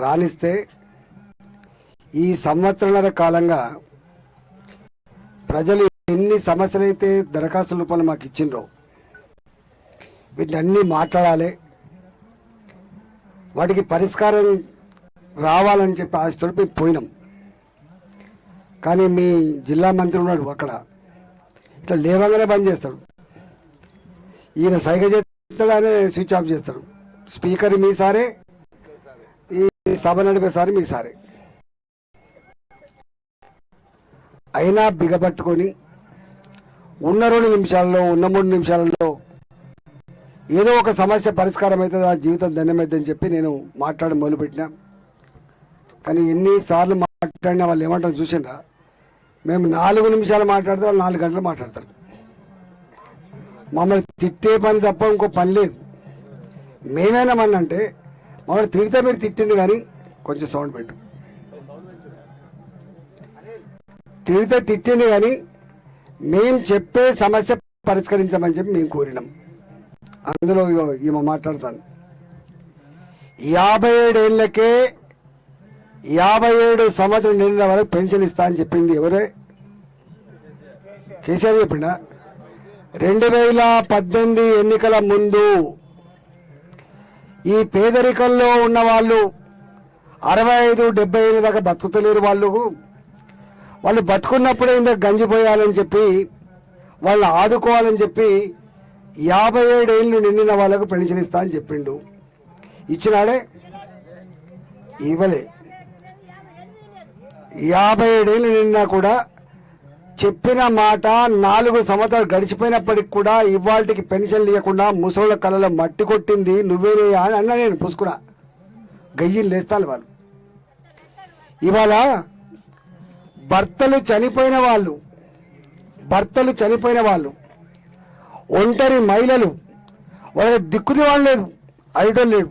రాణిస్తే ఈ సంవత్సరాల కాలంగా ప్రజలు ఎన్ని సమస్యలైతే దరఖాస్తు రూపంలో మాకు ఇచ్చిండ్రో వీటిని మాట్లాడాలి. వాటికి పరిష్కారం రావాలని చెప్పి ఆశతోటి మేము పోయినాం. కానీ మీ జిల్లా మంత్రి ఉన్నాడు అక్కడ. ఇట్లా లేవగానే బంద్ చేస్తాడు. ఈయన సైగ చేస్తాడు ఆయన స్విచ్ ఆఫ్ చేస్తాడు. స్పీకర్ మీ సారే ఈ సభ నడిపేసారి మీసారి. మీ అయినా బిగపట్టుకొని ఉన్న రెండు నిమిషాల్లో ఉన్న మూడు నిమిషాలలో ఏదో ఒక సమస్య పరిష్కారం అవుతుంది ఆ జీవితం ధన్యమైందని చెప్పి నేను మాట్లాడి మొదలుపెట్టినా. కానీ ఎన్నిసార్లు మాట్లాడినా వాళ్ళు ఏమంటారు చూసినా మేము నాలుగు నిమిషాలు మాట్లాడితే వాళ్ళు నాలుగు గంటలు మాట్లాడతారు. మమ్మల్ని తిట్టే పని తప్ప ఇంకో పని లేదు. మేమేనామన్నంటే మమ్మల్ని తిడితే మీరు తిట్టింది కానీ కొంచెం సౌండ్ పెట్టు. తిడితే తిట్టింది కానీ మేము చెప్పే సమస్య పరిష్కరించమని చెప్పి మేము కోరినాం. అందులో ఈమె మాట్లాడతాను. యాభై ఏడేళ్ళకే యాభై ఏడు సంవత్సరం నిండిన వరకు పెన్షన్ ఇస్తా అని చెప్పింది ఎవరే? కేసీఆర్ చెప్పిండా? రెండు వేల పద్దెనిమిది ఎన్నికల ముందు ఈ పేదరికంలో ఉన్న వాళ్ళు అరవై ఐదు డెబ్బై ఐదు దాకా బతుకుతలేరు వాళ్ళు. వాళ్ళు బతుకున్నప్పుడే ఇంత గంజిపోయాలని చెప్పి వాళ్ళు ఆదుకోవాలని చెప్పి యాభై ఏడేళ్ళు నిండిన వాళ్ళకు పెన్షన్ ఇస్తా అని చెప్పిండు. ఇచ్చినాడే? ఇవ్వలే. యాభై ఏడేళ్ళు నిండినా కూడా చెప్పిన మాట నాలుగు సంవత్సరాలు గడిచిపోయినప్పటికి కూడా ఇవాళకి పెన్షన్ లేకుండా ముసళ్ళ కళ్ళలో మట్టి కొట్టింది నువ్వేనే అని అన్నా నేను పుసుకురా గయ్యిలు లేస్తాను వాళ్ళు. ఇవాళ భర్తలు చనిపోయిన వాళ్ళు భర్తలు చనిపోయిన వాళ్ళు ఒంటరి మహిళలు వాళ్ళ దిక్కుది వాళ్ళు లేదు అయ్యటం లేడు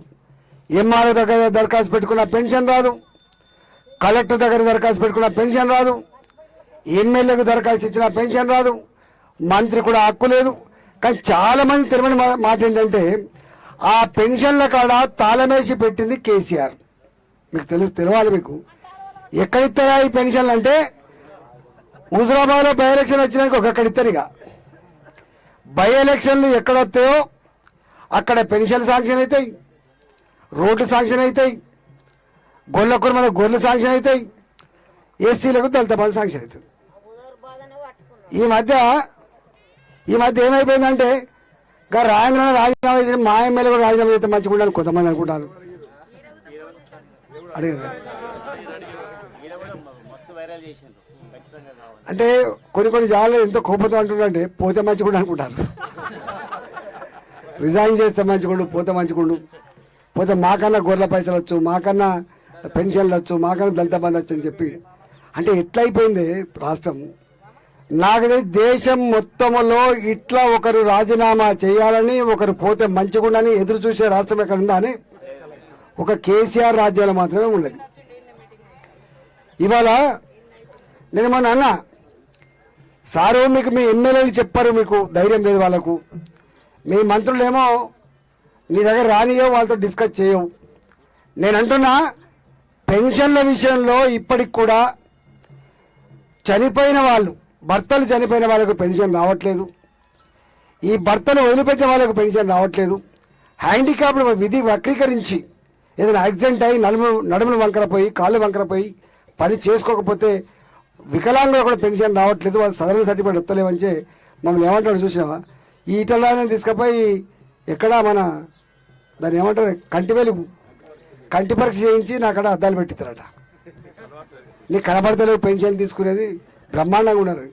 ఎంఆర్ఓ దగ్గర దరఖాస్తు పెట్టుకున్న పెన్షన్ రాదు కలెక్టర్ దగ్గర దరఖాస్తు పెట్టుకున్న పెన్షన్ రాదు ఎమ్మెల్యేకు దరఖాస్తు ఇచ్చిన పెన్షన్ రాదు. మంత్రి కూడా హక్కు లేదు. కానీ చాలా మంది తెలియని మా- మాట ఏంటంటే ఆ పెన్షన్ల కాడ తాళమేసి పెట్టింది కేసీఆర్. మీకు తెలుసు తెలియాలి మీకు. ఎక్కడిస్తారా ఈ పెన్షన్లు అంటే హుజరాబాద్లో బై ఎలక్షన్ వచ్చినాక ఒక్కొక్కడి ఇక. బై ఎలక్షన్లు ఎక్కడ వస్తాయో అక్కడ పెన్షన్ శాంక్షన్ అవుతాయి. రోడ్లు శాంక్షన్ అవుతాయి. గొల్ల కుర్మల గొర్రెలు శాంక్షన్ అవుతాయి. ఎస్సీలకు దళిత బంధు శాంక్షన్ అవుతుంది ఈ మధ్య ఈ మధ్య ఏమైపోయిందంటే ఇంకా రాజంగా రాజీనామా చేసిన మా ఎమ్మెల్యే కూడా రాజీనామా చేస్తే మంచిగా ఉండాలి కొంతమంది అనుకుంటారు. అడిగారు? అంటే కొన్ని కొన్ని జాలు ఎంతో కోపంతో అంటుండే పోతే మంచిగుండు అనుకుంటారు. రిజైన్ చేస్తే మంచిగుండు పోతే మంచిగుండు పోతే మాకన్నా గొర్రెల పైసలు వచ్చు మాకన్నా పెన్షన్లు వచ్చు మాకన్నా దళిత బంధు వచ్చు అని చెప్పి. అంటే ఎట్లయిపోయింది రాష్ట్రం? నాకు దేశం మొత్తములో ఇట్లా ఒకరు రాజీనామా చేయాలని ఒకరు పోతే మంచిగుండని ఎదురు చూసే రాష్ట్రం ఎక్కడ ఉందా అని ఒక కేసీఆర్ రాజ్యాలు మాత్రమే ఉండదు. ఇవాళ నేను మా నాన్న సారు మీకు మీ ఎమ్మెల్యేలు చెప్పారు మీకు ధైర్యం లేదు వాళ్ళకు. మీ మంత్రులేమో నీ దగ్గర రానియో వాళ్ళతో డిస్కస్ చేయవు. నేను అంటున్నా పెన్షన్ల విషయంలో ఇప్పటికి కూడా చనిపోయిన వాళ్ళు భర్తలు చనిపోయిన వాళ్ళకు పెన్షన్ రావట్లేదు. ఈ భర్తలు వదిలిపెట్టిన వాళ్ళకు పెన్షన్ రావట్లేదు. హ్యాండిక్యాప్డ్ విధి వక్రీకరించి ఏదైనా యాక్సిడెంట్ అయి నడుము నడుములు వంకర పోయి కాళ్ళు వంకర పోయి పని చేసుకోకపోతే వికలాంగులు కూడా పెన్షన్ రావట్లేదు. వాళ్ళు సదరణ సర్టిఫికేట్ వస్తలేమని మమ్మల్ని ఏమంటాడు చూసినావా? ఈ ఇటలాన్ని తీసుకుపోయి ఎక్కడ మన దాన్ని ఏమంటారు? కంటి వెలుగు. కంటి పరీక్ష చేయించి నా అక్కడ అద్దాలు పెట్టిస్తారట. నీకు కనబడతలేవు పెన్షన్ తీసుకునేది. బ్రహ్మాండంగా ఉన్నారు.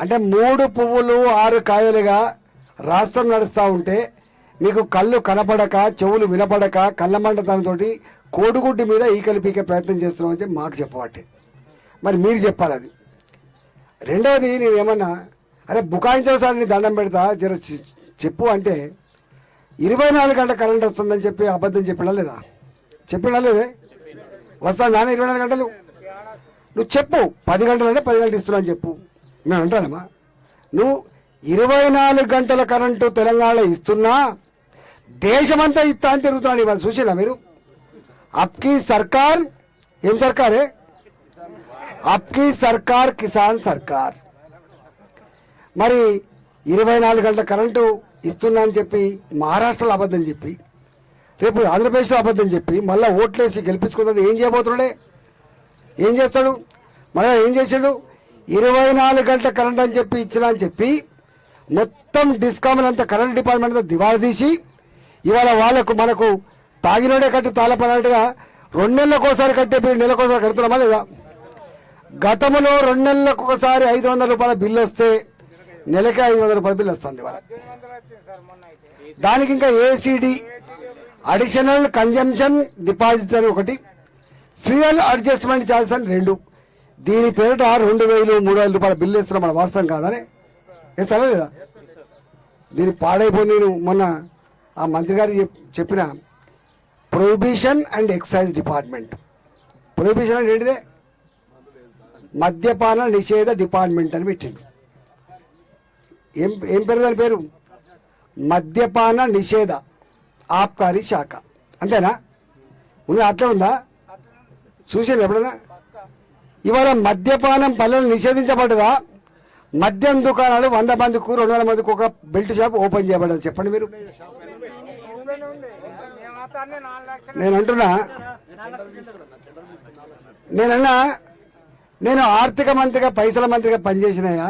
అంటే మూడు పువ్వులు ఆరు కాయలుగా రాష్ట్రం నడుస్తూ ఉంటే మీకు కళ్ళు కనపడక చెవులు వినపడక కళ్ళ మంటతంతో కోడిగుడ్డు మీద ఈకలు పీకే ప్రయత్నం చేస్తున్నామని చెప్పి మాకు చెప్పబట్టే. మరి మీరు చెప్పాలి అది. రెండవది నేను ఏమన్నా అరే బుకాయించేసారి నీ దండం పెడతా జర చె- చెప్పు అంటే ఇరవై నాలుగు గంటల కరెంట్ వస్తుందని చెప్పి అబద్ధం చెప్పినా లేదా? చెప్పినా లేదే? వస్తా నాన్న ఇరవై నాలుగు గంటలు. నువ్వు చెప్పు పది గంటలు అంటే పది గంటలు ఇస్తున్నా అని చెప్పు. మేము అంటానమ్మా నువ్వు ఇరవై నాలుగు గంటల కరెంటు తెలంగాణలో ఇస్తున్నా దేశమంతా ఇస్తా అని తిరుగుతున్నాడు ఇవాళ చూసినా మీరు? అప్కి సర్కార్ ఏం సర్కారే? అప్కి సర్కార్ కిసాన్ సర్కార్. మరి ఇరవై నాలుగు గంటల కరెంటు ఇస్తున్నా అని చెప్పి మహారాష్ట్రలో అబద్ధం చెప్పి రేపు ఆంధ్రప్రదేశ్లో అబద్ధం చెప్పి మళ్ళీ ఓట్లేసి గెలిపించుకున్నది ఏం చేయబోతున్నాడే? ఏం చేస్తాడు? మళ్ళీ ఏం చేశాడు? ఇరవై నాలుగు గంటల కరెంట్ అని చెప్పి ఇచ్చిన అని చెప్పి మొత్తం డిస్కామ్లు అంతా కరెంట్ డిపార్ట్మెంట్ అంతా తీసి ఇవాళ వాళ్ళకు మనకు తాగినోడే కట్టి తాళపడినట్టుగా రెండు నెలలకోసారి కట్టే బిల్లు నెలకోసారి కడుతున్నామా లేదా? గతంలో రెండు నెలలకు ఒకసారి ఐదు వందల రూపాయల బిల్లు వస్తే నెలకి ఐదు వందల రూపాయల బిల్లు వస్తుంది ఇవాళ. దానికి ఇంకా ఏసీడీ అడిషనల్ కన్జంప్షన్ డిపాజిట్స్ అని ఒకటి ఫ్యూయల్ అడ్జస్ట్మెంట్ ఛార్జెస్ అని రెండు. దీని పేరిట రెండు వేలు మూడు వేల రూపాయల బిల్లు ఇస్తున్నా మన వాస్తవం కాదని. ఇస్తారా లేదా? దీని పాడైపోయి నేను మొన్న ఆ మంత్రి గారు చెప్- చెప్పిన prohibition and excise department. Prohibition అంటే ఏంటిదే? మద్యపాన నిషేధ డిపార్ట్మెంట్ అని పెట్టిండు. ఏం ఏం పేరు దాని పేరు? మద్యపాన నిషేధ ఆబ్కారీ శాఖ. అంతేనా? ఉంది అట్లా ఉందా? చూసాను ఎప్పుడైనా? ఇవాళ మద్యపానం పల్లెలు నిషేధించబడ్డదా? మద్యం దుకాణాలు వంద మందికి రెండు వందల మందికి ఒక బెల్ట్ షాప్ ఓపెన్ చేయబడదు చెప్పండి మీరు. నేను అంటున్నా నేనన్నా నేను ఆర్థిక మంత్రిగా పైసల మంత్రిగా పనిచేసినాయా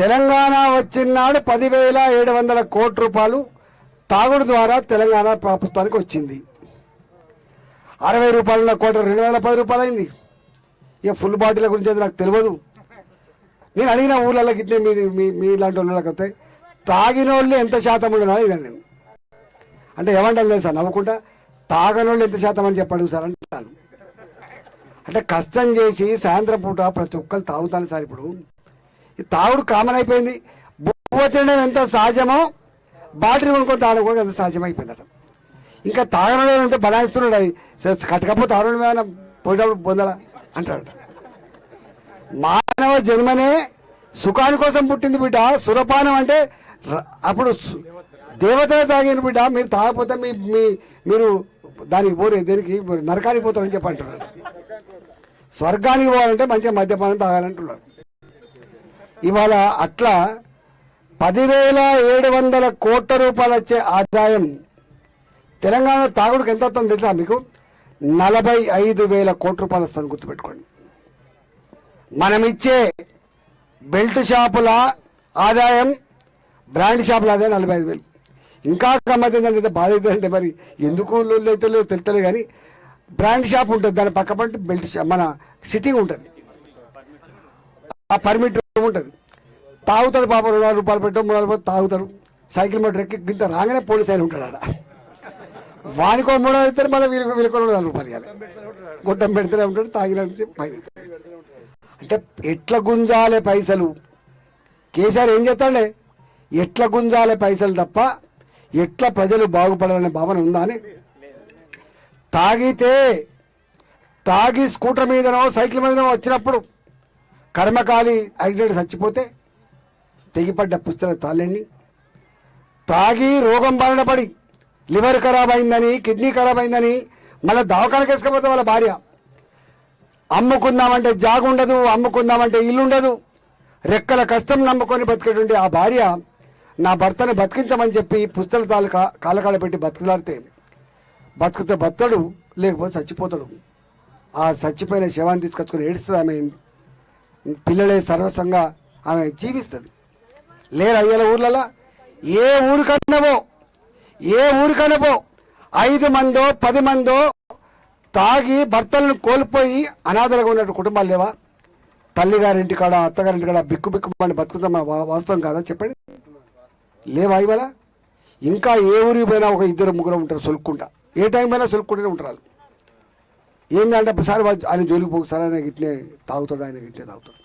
తెలంగాణ వచ్చినాడు పదివేల ఏడు వందల కోట్ల రూపాయలు తాగుడు ద్వారా తెలంగాణ ప్రభుత్వానికి వచ్చింది. అరవై రూపాయల కోట రెండు వేల పది రూపాయలు అయింది ఇక ఫుల్ బాటిల్ గురించి అయితే నాకు తెలియదు. నేను అడిగిన ఊళ్ళకి ఇట్లే మీ మీ మీ ఇలాంటి వాళ్ళకి వస్తే తాగిన వాళ్ళు ఎంత శాతం ఉండను అడిగాను నేను. అంటే ఏమంటాను లేదు సార్ నవ్వుకుంటా తాగనోళ్ళు ఎంత శాతం అని చెప్పాడు సార్ అంటాను అంటే కష్టం చేసి సాయంత్రం పూట ప్రతి ఒక్కరు తాగుతాను సార్ ఇప్పుడు. ఈ తాగుడు కామన్ అయిపోయింది. బువ్వ తినడం ఎంత సహజమో బాటిల్ కొనుక్కొని తాగడం కూడా ఎంత సహజం ఇంకా తాగడం అంటే బలాయిస్తున్నాడు అది. సరే, కట్టకపోతే తాగడం ఏమైనా పోయేటప్పుడు పొందాల? అంటాడు. మానవ జన్మనే సుఖాని కోసం పుట్టింది బిడ్డ. సురపానం అంటే అప్పుడు దేవత తాగిన బిడ్డ. మీరు తాగకపోతే మీ మీ మీరు దానికి పోరే దేనికి నరకానికి పోతారని చెప్పి స్వర్గానికి పోవాలంటే మంచిగా మద్యపానం తాగాలంటున్నారు ఇవాళ అట్లా పదివేల ఏడు వందల కోట్ల రూపాయలు వచ్చే ఆదాయం తెలంగాణ తాగుడుకు ఎంత అవుతుంది తెలుసా మీకు? నలభై ఐదు వేల కోట్ల రూపాయలు వస్తుంది గుర్తుపెట్టుకోండి. మనం ఇచ్చే బెల్ట్ షాపుల ఆదాయం బ్రాండ్ షాపుల ఆదాయం నలభై ఐదు వేలు. ఇంకా గమ్మత్ ఏంటంటే బాధ అంటే మరి ఎందుకు లొల్లి అయితే లేదో తెలుస్తలే కానీ బ్రాండ్ షాప్ ఉంటుంది దాని పక్క పంట బెల్ట్ షాప్ మన సిట్టింగ్ ఉంటుంది. ఆ పర్మిట్ ఉంటుంది. తాగుతాడు పాప రెండు వందల రూపాయలు పెట్టు మూడు వందల రూపాయలు తాగుతారు సైకిల్ మీటర్ ఎక్కి గింత రాగానే పోలీస్ ఆయన ఉంటాడు ఆడ. వానికో మూడో వందలు ఇస్తారు మళ్ళీ వీళ్ళకి వీళ్ళకి రెండు రూపాయలు ఇవ్వాలి. గుడ్డం పెడితేనే ఉంటాడు తాగినట్టు పైన అంటే ఎట్లా గుంజాలే పైసలు? కేసీఆర్ ఏం చేస్తాడే ఎట్లా గుంజాలే పైసలు తప్ప ఎట్లా ప్రజలు బాగుపడాలనే భావన ఉందా అని? తాగితే తాగి స్కూటర్ మీదనో సైకిల్ మీదనో వచ్చినప్పుడు కర్మకాలి యాక్సిడెంట్ చచ్చిపోతే తెగిపడ్డ పుస్తక తాళ్ళండి తాగి రోగం బారిన పడి లివర్ ఖరాబ్ అయిందని కిడ్నీ ఖరాబ్ అయిందని మళ్ళీ దవాఖానకి వేసుకపోతే వాళ్ళ భార్య. అమ్ముకుందామంటే జాగు ఉండదు అమ్ముకుందామంటే ఇల్లు ఉండదు. రెక్కల కష్టం నమ్ముకొని బతికేటువంటి ఆ భార్య నా భర్తని బతికించమని చెప్పి పుస్తల తాలు కా కాలకాడ పెట్టి బతికిలాడితే బతుకుతే బతడు లేకపోతే చచ్చిపోతాడు. ఆ చచ్చిపోయిన శవాన్ని తీసుకొచ్చుకొని ఏడుస్తుంది ఆమె. పిల్లలే సర్వస్వంగా ఆమె జీవిస్తుంది. లేరు అయ్యాల ఊర్లలో? ఏ ఊరికన్నవో? ఏ ఊరికన్నవో ఐదు మందో పది మందో తాగి భర్తలను కోల్పోయి అనాథలుగా ఉన్నట్టు కుటుంబాలు లేవా? తల్లిగారింటి కాడ అత్తగారింటి కాడ బిక్కు బిక్కు అని బతుకుతాం వాస్తవం కాదా? చెప్పండి. లేవా ఇవాళ? ఇంకా ఏ ఊరికి పోయినా ఒక ఇద్దరు ముగ్గురు ఉంటారు సొలుక్కుంటా. ఏ టైం పైన సొలుక్కుంటూనే ఉంటారు వాళ్ళు. ఏంటంటే సార్ ఆయన జోలికి పోకు సార్ ఆయన ఇట్లే తాగుతాడు ఆయన ఇట్లే తాగుతాడు.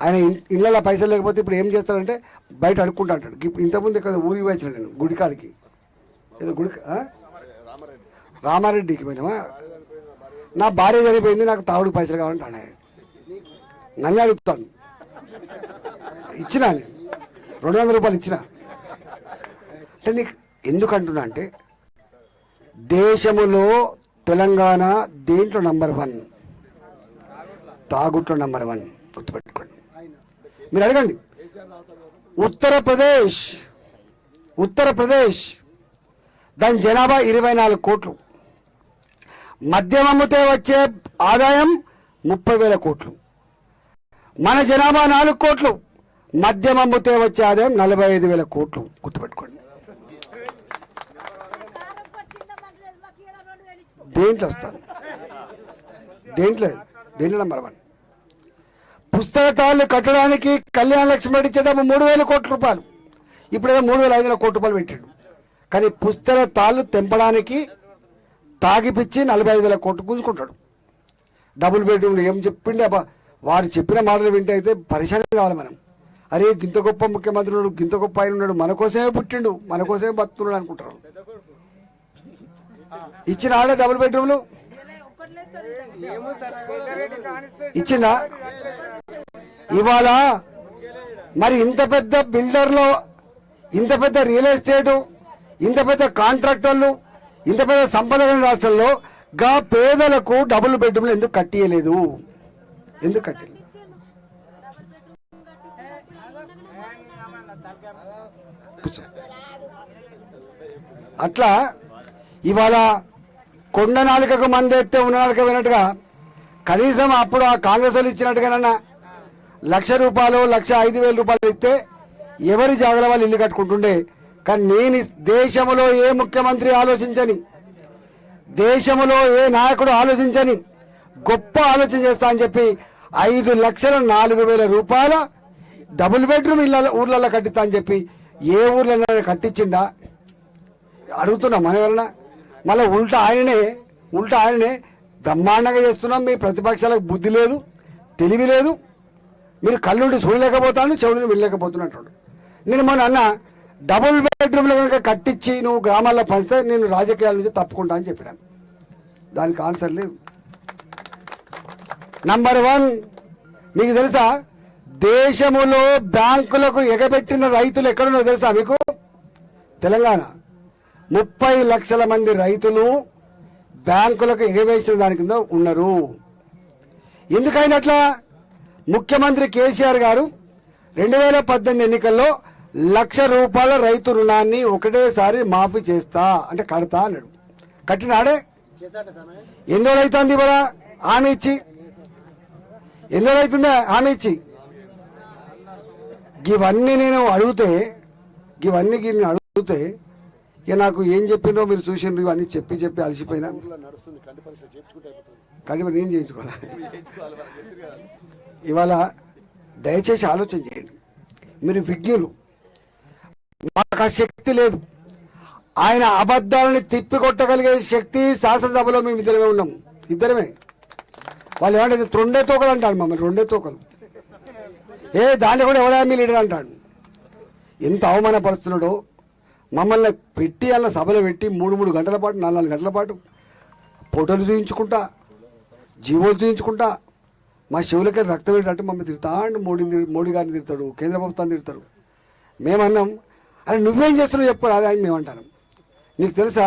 ఆయన ఇళ్ళల్లో ఇళ్ళలో పైసలు లేకపోతే ఇప్పుడు ఏం చేస్తాడంటే బయట అడుక్కుంటా అంటాడు ఇంతకుముందు ఇక్కడ ఊరికి వచ్చిన నేను గుడికాడికి. ఏదో గుడి రామారెడ్డికి పోయినామా? నా భార్య చనిపోయింది నాకు తాగుడు పైసలు కావాలంటాడు ఆయన. నన్ను అడుగుతాను. ఇచ్చినా నేను. రెండు వందల రూపాయలు ఇచ్చిన. అంటే నీకు ఎందుకు అంటున్నా అంటే దేశములో తెలంగాణ దేంట్లో నంబర్ వన్? తాగుట్లో నంబర్ వన్ గుర్తుపెట్టుకోండి. మీరు అడగండి. ఉత్తరప్రదేశ్ ఉత్తరప్రదేశ్ దాని జనాభా ఇరవై నాలుగు కోట్లు. మద్యం అమ్మితే వచ్చే ఆదాయం ముప్పై వేల కోట్లు. మన జనాభా నాలుగు కోట్లు. మద్యం అమ్మితే వచ్చే ఆదాయం నలభై ఐదు వేల కోట్లు. గుర్తుపెట్టుకోండి. దేంట్లో వస్తారు దేంట్లో? దేంట్లో నెంబర్ వన్? పుస్తకాలు కట్టడానికి కళ్యాణ లక్ష్మి ఇచ్చేటప్పుడు మూడు వేల కోట్ల రూపాయలు. ఇప్పుడేదో మూడు వేల ఐదు వందల కోట్ల రూపాయలు పెట్టాడు. కానీ పుస్తక తాళ్ళు తెంపడానికి తాగిపిచ్చి నలభై ఐదు వేల కోట్లు గుంజుకుంటాడు. డబుల్ బెడ్రూమ్లు ఏం చెప్పిండే? అబ్బా వారు చెప్పిన మాటలు వింటే అయితే పరిశాన్ కావాలి మనం. అరే గింత గొప్ప ముఖ్యమంత్రి ఉన్నాడు గింత గొప్ప ఆయన ఉన్నాడు మన కోసమే పుట్టిండు మన కోసమే బతుకున్నాడు అనుకుంటారు ఇచ్చిన ఆడే డబుల్ బెడ్రూమ్లు ఇచ్చిందా ఇవాళ మరి ఇంత పెద్ద బిల్డర్లో ఇంత పెద్ద రియల్ ఎస్టేటు ఇంత పెద్ద కాంట్రాక్టర్లు ఇంత పెద్ద సంపద రాష్ట్రంలో గా పేదలకు డబుల్ బెడ్రూమ్లు ఎందుకు కట్టియలేదు? ఎందుకు కట్టి అట్లా ఇవాళ కొండ నాలుకకు మందెత్తే ఉన్న నాలుక వినట్టుగా కనీసం అప్పుడు ఆ కాంగ్రెస్ వాళ్ళు ఇచ్చినట్టుగానన్నా లక్ష రూపాయలు లక్ష ఐదు వేల రూపాయలు ఇస్తే ఎవరి జాగల వాళ్ళు ఇల్లు కట్టుకుంటుండే? కానీ నేను దేశంలో ఏ ముఖ్యమంత్రి ఆలోచించని దేశంలో ఏ నాయకుడు ఆలోచించని గొప్ప ఆలోచన చేస్తా అని చెప్పి ఐదు లక్షల నాలుగు వేల రూపాయల డబుల్ బెడ్రూమ్ ఇళ్ళ ఊర్లలో కట్టిస్తా అని చెప్పి ఏ ఊర్లలో కట్టించిందా? అడుగుతున్నా మన ఎవరన్నా మళ్ళీ ఉల్టా ఆయననే ఉల్టా ఆయననే బ్రహ్మాండంగా చేస్తున్నాం మీ ప్రతిపక్షాలకు బుద్ధి లేదు తెలివి లేదు. మీరు కళ్ళుండి చూడలేకపోతాను చెవులు వెళ్ళలేకపోతున్నట్టు నేను మొన్న అన్న డబుల్ బెడ్రూమ్లు కనుక కట్టించి నువ్వు గ్రామాల్లో పంచితే నేను రాజకీయాల నుంచి తప్పుకుంటా అని చెప్పినాను. దానికి ఆన్సర్ లేదు. నంబర్ వన్ మీకు తెలుసా? దేశములో బ్యాంకులకు ఎగబెట్టిన రైతులు ఎక్కడున్నారో తెలుసా మీకు? తెలంగాణ. ముప్పై లక్షల మంది రైతులు బ్యాంకులకు ఎగవేసిన దాని కింద ఉన్నారు. ఎందుకైనట్లా? ముఖ్యమంత్రి కేసీఆర్ గారు రెండు వేల పద్దెనిమిది ఎన్నికల్లో లక్ష రూపాయల రైతు రుణాన్ని ఒకటేసారి మాఫీ చేస్తా అంటే కడతా అన్నాడు. కట్టినాడే? ఎన్నో రైతుంది ఇవాళ? హామీ ఇచ్చి? ఎన్నో రైతుందా హామీ ఇచ్చి? ఇవన్నీ నేను అడిగితే ఇవన్నీ నేను అడిగితే ఇక నాకు ఏం చెప్పిందో మీరు చూసిండ్రు ఇవన్నీ చెప్పి చెప్పి అలసిపోయినా. కంటి పని నేను చేయించుకోవాలా? ఇవాళ దయచేసి ఆలోచన చేయండి. మీరు విజ్ఞులు. మాకు ఆ శక్తి లేదు. ఆయన అబద్ధాలని తిప్పికొట్టగలిగే శక్తి శాసనసభలో మేము ఇద్దరమే ఉన్నాం. ఇద్దరమే. వాళ్ళు ఏమంటే రెండే తోకలు అంటాడు మమ్మల్ని రెండే తోకలు. ఏ దాన్ని కూడా ఎవడా మీ లీడర్ అంటాడు? ఎంత అవమానపరుస్తున్నాడో. మమ్మల్ని పెట్టి అలా సభలో పెట్టి మూడు మూడు గంటల పాటు నాలుగు నాలుగు గంటల పాటు ఫోటోలు చూయించుకుంటా జీవోలు చూయించుకుంటా మా శివులకి రక్తం ఏంటంటే మమ్మల్ని తిడతాడు మోడీ మోడీ గారిని తిడతాడు కేంద్ర ప్రభుత్వాన్ని తిడతాడు. మేమన్నాం అరే నువ్వేం చేస్తున్నావు చెప్పు అదే అని మేము అంటాను నీకు తెలుసా